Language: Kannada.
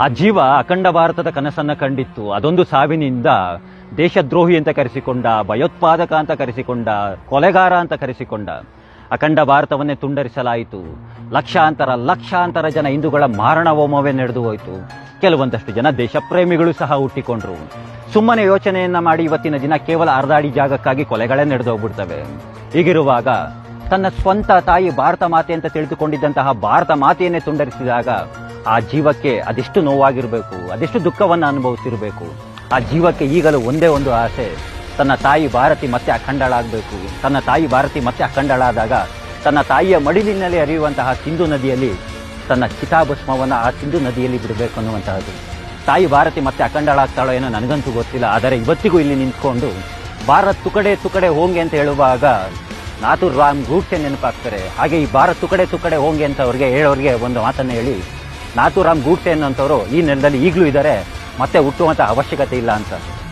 ಆ ಜೀವ ಅಖಂಡ ಭಾರತದ ಕನಸನ್ನ ಕಂಡಿತ್ತು. ಅದೊಂದು ಸಾವಿನಿಂದ ದೇಶದ್ರೋಹಿ ಅಂತ ಕರೆಸಿಕೊಂಡ, ಭಯೋತ್ಪಾದಕ ಅಂತ ಕರೆಸಿಕೊಂಡ, ಕೊಲೆಗಾರ ಅಂತ ಕರೆಸಿಕೊಂಡ ಅಖಂಡ ಭಾರತವನ್ನೇ ತುಂಡರಿಸಲಾಯಿತು. ಲಕ್ಷಾಂತರ ಲಕ್ಷಾಂತರ ಜನ ಹಿಂದೂಗಳ ಮಾರಣ ಹೋಮವೇ ನಡೆದು ಹೋಯಿತು. ಕೆಲವೊಂದಷ್ಟು ಜನ ದೇಶಪ್ರೇಮಿಗಳು ಸಹ ಹುಟ್ಟಿಕೊಂಡ್ರು. ಸುಮ್ಮನೆ ಯೋಚನೆಯನ್ನ ಮಾಡಿ ಇವತ್ತಿನ ದಿನ ಕೇವಲ ಅರ್ಧಾಡಿ ಜಾಗಕ್ಕಾಗಿ ಕೊಲೆಗಳೇ ನಡೆದು ಹೋಗ್ಬಿಡ್ತವೆ ಹೀಗಿರುವಾಗ ತನ್ನ ಸ್ವಂತ ತಾಯಿ ಭಾರತ ಮಾತೆ ಅಂತ ತಿಳಿದುಕೊಂಡಿದ್ದಂತಹ ಭಾರತ ಮಾತೆಯನ್ನೇ ತುಂಡರಿಸಿದಾಗ ಆ ಜೀವಕ್ಕೆ ಅದೆಷ್ಟು ನೋವಾಗಿರಬೇಕು, ಅದೆಷ್ಟು ದುಃಖವನ್ನು ಅನುಭವಿಸಿರಬೇಕು. ಆ ಜೀವಕ್ಕೆ ಈಗಲೂ ಒಂದೇ ಒಂದು ಆಸೆ, ತನ್ನ ತಾಯಿ ಭಾರತಿ ಮತ್ತೆ ಅಖಂಡಳಾಗಬೇಕು. ತನ್ನ ತಾಯಿ ಭಾರತಿ ಮತ್ತೆ ಅಖಂಡಳಾದಾಗ, ತನ್ನ ತಾಯಿಯ ಮಡಿಲಿನಲ್ಲಿ ಹರಿಯುವಂತಹ ಸಿಂಧು ನದಿಯಲ್ಲಿ, ತನ್ನ ಚಿತಾಭಸ್ಮವನ್ನು ಆ ಸಿಂಧು ನದಿಯಲ್ಲಿ ಬಿಡಬೇಕು ಅನ್ನುವಂತಹದ್ದು. ತಾಯಿ ಭಾರತಿ ಮತ್ತೆ ಅಖಂಡಳಾಗ್ತಾಳೋ ಏನೋ ನನಗಂತೂ ಗೊತ್ತಿಲ್ಲ, ಆದರೆ ಇವತ್ತಿಗೂ ಇಲ್ಲಿ ನಿಂತ್ಕೊಂಡು, ಭಾರತ್ ತುಕಡೆ ತುಕಡೆ ಹೋಂಗೆ ಅಂತ ಹೇಳುವಾಗ, ನಾಥೂರ್ ರಾಮ್ ಗೂಡ್ಸೆ ನೆನಪಾಗ್ತಾರೆ. ಹಾಗೆ ಈ ಭಾರತ್ ತುಕಡೆ ತುಕಡೆ ಹೋಂಗೆ ಅಂತ ಅವ್ರಿಗೆ ಹೇಳೋರಿಗೆ ಒಂದು ಮಾತನ್ನು ಹೇಳಿ ನಾಥೂರಾಮ್ ಗೂಡ್ಸೆ ಅನ್ನೋಂಥವ್ರು ಈ ನೆಲದಲ್ಲಿ ಈಗಲೂ ಇದ್ದಾರೆ. ಮತ್ತೆ ಹುಟ್ಟುವಂಥ ಅವಶ್ಯಕತೆ ಇಲ್ಲ ಅಂತ.